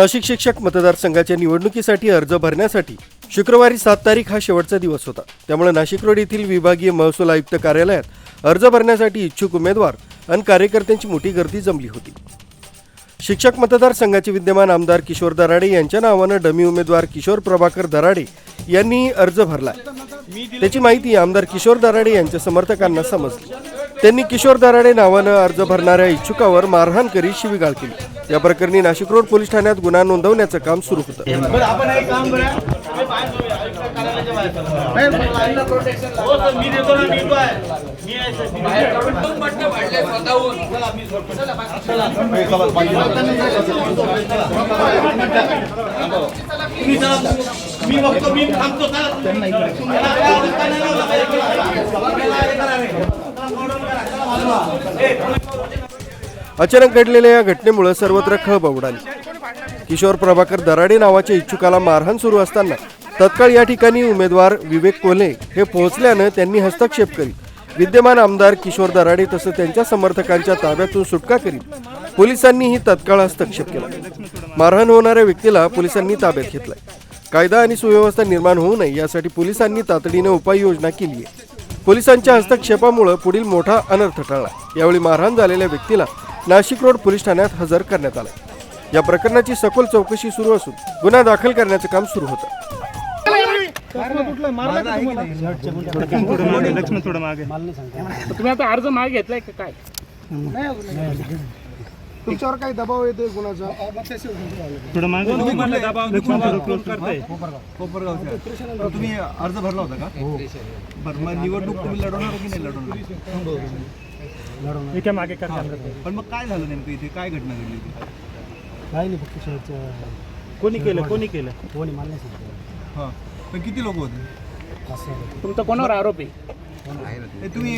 नाशिक शिक्षक मतदारसंघाच्या निवडणुकीसाठी अर्ज भरण्यासाठी शुक्रवारी सात तारीख हा शेवटचा दिवस होता. त्यामुळे नाशिक रोड येथील विभागीय महसूल आयुक्त कार्यालयात अर्ज भरण्यासाठी इच्छुक उमेदवार आणि कार्यकर्त्यांची मोठी गर्दी जमली होती. शिक्षक मतदारसंघाचे विद्यमान आमदार किशोर दराडे यांच्या नावानं डमी उमेदवार किशोर प्रभाकर दराडे यांनी अर्ज भरला. त्याची माहिती आमदार किशोर दराडे यांच्या समर्थकांना समजली. त्यांनी किशोर दराडे नावानं अर्ज भरणाऱ्या इच्छुकावर मारहाण करीत शिवीगाळ केली. या प्रकरणी नाशिक रोड पोलीस ठाण्यात गुन्हा नोंदवण्याचं काम सुरू होतं. मी बघतो मी थांबतो चला. अचानक घडलेल्या या घटनेमुळे सर्वत्र खळब उडाली. किशोर प्रभाकर दराडे नावाच्या इच्छुकाला मारहाण सुरू असताना तत्काळ या ठिकाणी उमेदवार विवेक कोल्हे हे पोहोचल्यानं त्यांनी हस्तक्षेप करीत विद्यमान आमदार किशोर दराडे तसं त्यांच्या समर्थकांच्या ताब्यातून सुटका करीत पोलिसांनीही तत्काळ हस्तक्षेप केला. मारहाण होणाऱ्या व्यक्तीला पोलिसांनी ताब्यात घेतलाय. कायदा आणि सुव्यवस्था निर्माण होऊ नये यासाठी पोलिसांनी तातडीने उपाययोजना केली आहे पोलिसांच्या हस्तक्षेपामुळे पुढील मोठा अनर्थ टळला. यावेळी मारहाण झालेल्या व्यक्तीला नाशिक रोड पोलीस ठाण्यात हजर करण्यात आलं. या प्रकरणाची सखोल चौकशी सुरू असून गुन्हा दाखल करण्याचं काम सुरू होतं. तुम्ही? आता अर्ज मागे घेतलाय का काय? तुमच्यावर काही दबाव येतोय कुणाचा? तुम्ही अर्ज भरला होता का? बरं मग निवडणूक तुम्ही लढवणार की नाही लढवणार? इथे मागे कर पण मग काय झालं नेमकं इथे? काय घटना घडली काही नाही फक्त कोणी केलं? कोणी केलं? कोणी मला नाही. सांगतो हां. पण किती लोक होते? तुमचा कोणावर आरोप आहे? हे तुम्ही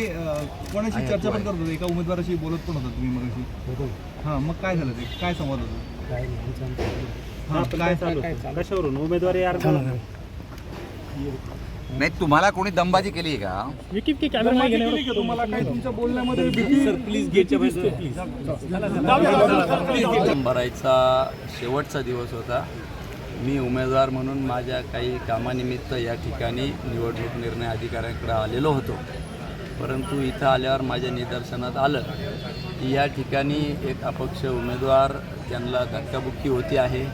कोणाशी चर्चा पण करत होते एका उमेदवाराशी बोलत पण होता तुम्ही मग होतो हां मग काय झालं ते? काय संवाद होता? हां काय कशावरून? उमेदवारी अर्ज? नाही तुम्हाला कोणी दमबाजी केली का? तुम्हाला? काय तुमच्या बोलण्यामध्ये भरायचा शेवटचा दिवस होता. मी उमेदवार म्हणून माझ्या काही कामानिमित्त या ठिकाणी निवडणूक निर्णय अधिकाऱ्यांकडे आलेलो होतो. परंतु इथं आल्यावर माझ्या निदर्शनात आलं की या ठिकाणी एक अपक्ष उमेदवार त्यांना धक्काबुक्की होती आहे.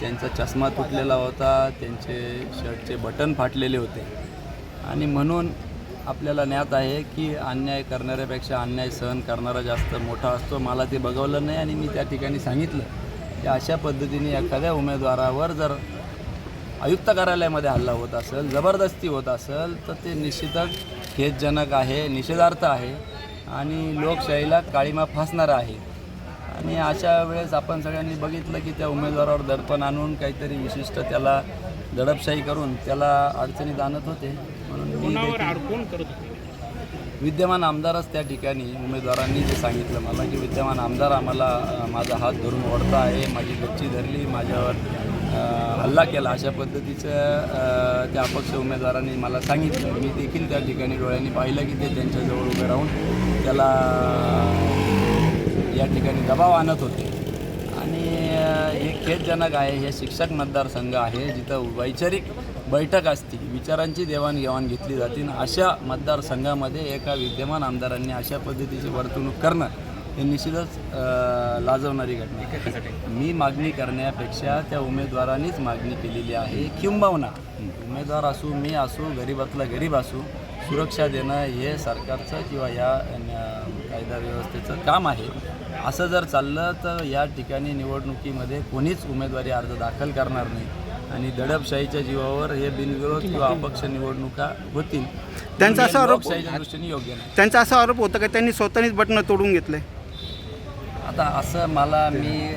त्यांचा चष्मा तुटलेला होता त्यांचे शर्टचे बटन फाटलेले होते. आणि म्हणून आपल्याला ज्ञात आहे की अन्याय करणाऱ्यापेक्षा अन्याय सहन करणारा जास्त मोठा असतो. मला ते बघवलं नाही आणि मी त्या ठिकाणी सांगितलं. की अशा पद्धतीने एखाद्या उमेदवारावर जर आयुक्त कार्यालयामध्ये हल्ला होत असेल जबरदस्ती होत असेल तर ते निश्चितच खेदजनक आहे निषेधार्थ आहे आणि लोकशाहीला काळीमा फासणारं आहे. आणि अशा वेळेस आपण सगळ्यांनी बघितलं की त्या उमेदवारावर दडपण आणून काहीतरी विशिष्ट त्याला दडपशाही करून त्याला अडचणीत आणत होते. म्हणून मी देखील कोण करत होते विद्यमान आमदारच त्या ठिकाणी उमेदवारांनी जे सांगितलं. मला की विद्यमान आमदार आम्हाला माझा हात धरून ओढता आहे माझी गच्ची धरली माझ्यावर हल्ला केला अशा पद्धतीचं त्या अपक्ष उमेदवारांनी मला सांगितलं. मी देखील त्या ठिकाणी डोळ्यांनी पाहिलं की ते त्यांच्याजवळ उभे राहून त्याला या ठिकाणी दबाव आणत होते. हे खेदजनक आहे. हे शिक्षक मतदारसंघ आहे. जिथं वैचारिक बैठक असती. विचारांची देवाणघेवाण घेतली जाते अशा मतदारसंघामध्ये एका विद्यमान आमदारांनी अशा पद्धतीची वर्तणूक करणं हे निश्चितच लाजवणारी घटना. मी मागणी करण्यापेक्षा त्या उमेदवारांनीच मागणी केलेली आहे. किंबहुना उमेदवार असू मी असू गरीबातला गरीब असू सुरक्षा देणं हे सरकारचं किंवा या कायदा व्यवस्थेचं काम आहे. असं जर चाललं तर या ठिकाणी निवडणुकीमध्ये कोणीच उमेदवारी अर्ज दाखल करणार नाही. आणि दडपशाहीच्या जीवावर हे बिनविरोध किंवा अपक्ष निवडणुका होतील. त्यांचा असा आरोप- दृष्टीने योग्य नाही. त्यांचा असा आरोप होता का? त्यांनी स्वतःनीच बटणं तोडून घेतले आता असं मला मी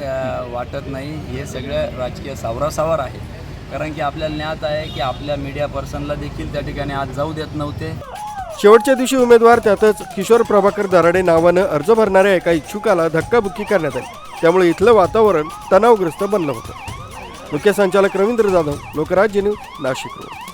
वाटत नाही. हे सगळं राजकीय सावरासावर आहे. कारण की आपल्याला ज्ञात आहे की आपल्या मीडिया पर्सनला देखील त्या ठिकाणी आज जाऊ देत नव्हते. शेवटच्या दिवशी उमेदवार त्यातच किशोर प्रभाकर दराडे नावानं अर्ज भरणाऱ्या एका इच्छुकाला धक्काबुक्की करण्यात आली. त्यामुळे इथलं वातावरण तणावग्रस्त बनलं होतं. मुख्य संचालक रवींद्र जाधव लोकराज्य न्यूज नाशिक रोड